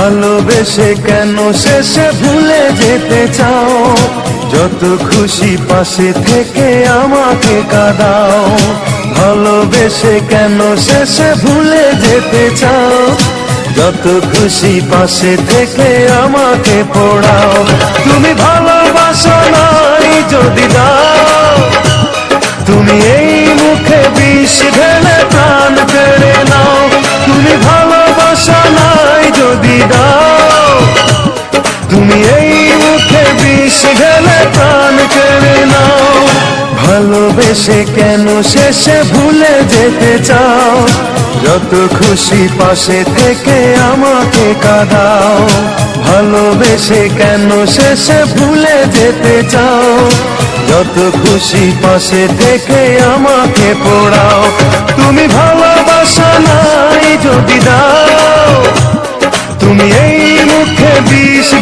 ভালোবেসে কেন শেষে ভুলে যেতে চাও? যত খুশি পাশে থেকে আমাকে কাঁদাও। ভালোবেসে কেন শেষে ভুলে যেতে চাও? যত খুশি পাশে থেকে আমাকে পড়াও। তুমি ভালোবাসো নাই যদি দাও। তুমি এই মুখে বিষ ঢেলে প্রাণ কেড়ে নাও। ভালোবেসে কেন শেষে ভুলে যেতে চাও? যত খুশি পাশে থেকে আমাকে কাঁদাও। ভালোবেসে কেন শেষে ভুলে যেতে চাও? যত খুশি পাশে থেকে আমাকে পড়াও। তুমি ভালোবাসা নাই যদি দাও। তুমি এই মুখে বিষ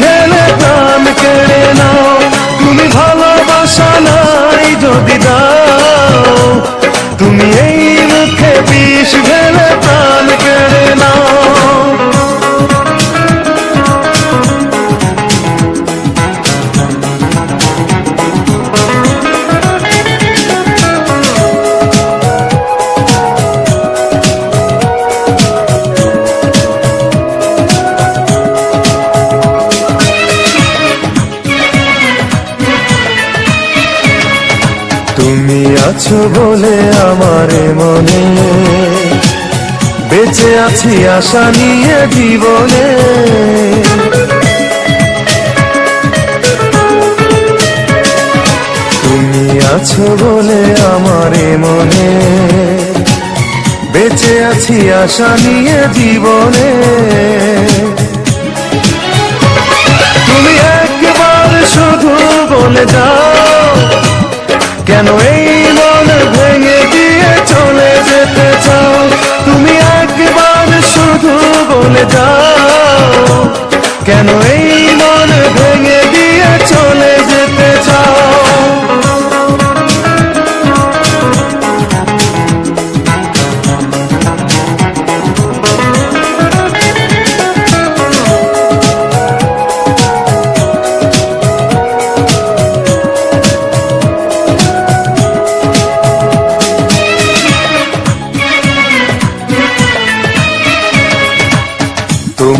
আছো বলে আমার মনে। বেঁচে আছি আশা নিয়ে জীবনে। তুমি আছো বলে আমার মনে। বেঁচে আছি আশা নিয়ে জীবনে। তুমি একবার শুধু বলে যাও। কেন এই মন ভেঙে দিয়ে চলে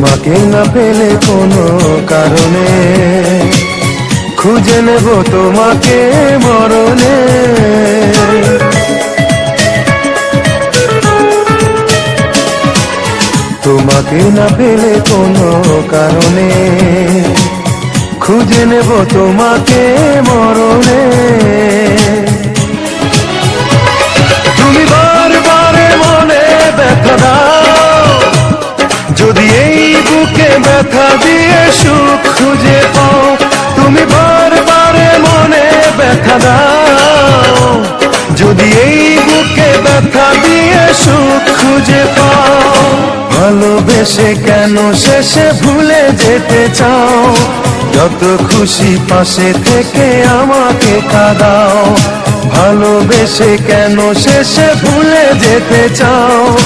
তোমাকে না পেলে কোনো কারণে, খুঁজে নেব তোমাকে মরণে। তোমাকে না পেলে কোনো কারণে, খুঁজে নেব তোমাকে মরণে। তুমি বারবার মনে ব্যথা 아프네 বেশে কেন? শেষে ভুলে যেতে চাও। যত খুশি পাশে থেকে আমাকে কাঁদাও। ভালোবেসে কেন শেষে ভুলে যেতে চাও?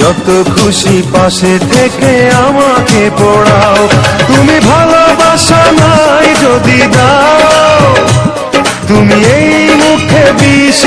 যত খুশি পাশে থেকে আমাকে পড়াও। তুমি ভালোবাসা নাই যদি দাও। তুমি এই মুখে বিষ